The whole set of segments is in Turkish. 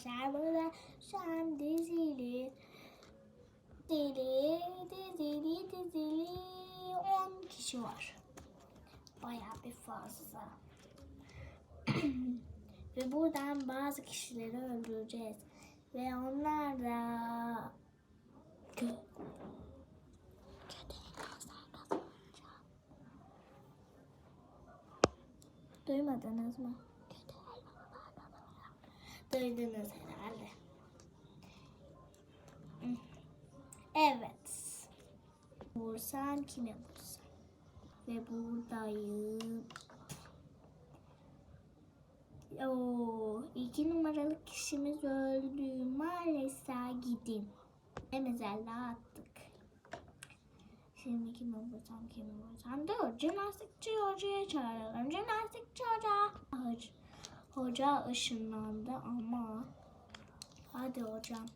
arkadaşlar burada şu an dizili dizili dizili dizili 10 kişi var. Bayağı bir fazla. Ve buradan bazı kişileri öldüreceğiz. Ve onlar da. Duymadınız mı? Duydunuz herhalde. Evet. Vursam kime vursam? Ve buradayım. Oo, iki numaralı kişimiz öldü. Maalesef gidin. Emezelle attık. Şimdi kime vursam kime vursam? Dur jimnastikçi hocaya çağıralım. Jimnastikçi hoca. Hoca, hoca ışınlandı ama. Hadi hocam.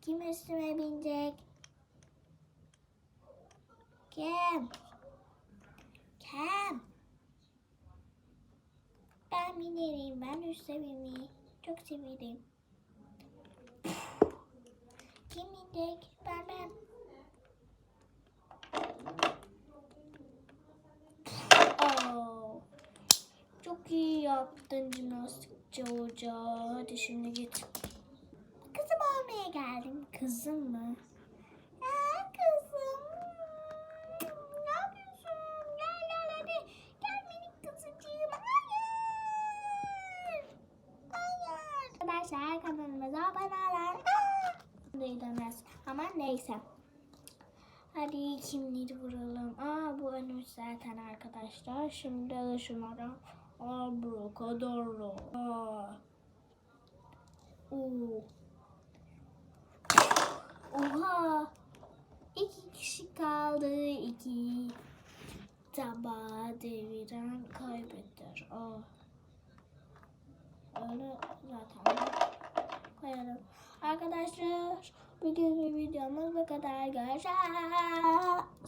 Kim üstüme binecek? Kim? Kim? Ben binerim. Ben üstte binmeyi çok severim. Kim binecek? Ben ben. Oo. Çok iyi yaptın jimnastikçi hoca. Hadi şimdi git. Kızım almaya geldim. Kızım mı? Aa, kızım. Ne yapıyorsun? Gel gel hadi. Gel minik kızıcığım. Hayır. Hayır. Arkadaşlar kanalımıza abone olun. Duydunuz. Ama neyse. Hadi kimleri vuralım? Aa bu ölmüş zaten arkadaşlar. Şimdi şunlara abracadabra. Oo. Oha. İki kişi kaldı. İki tabağı deviren kaybeder. Aa. Öyle zaten koyalım. Arkadaşlar bugün videomuz bu kadar. Görüşürüz.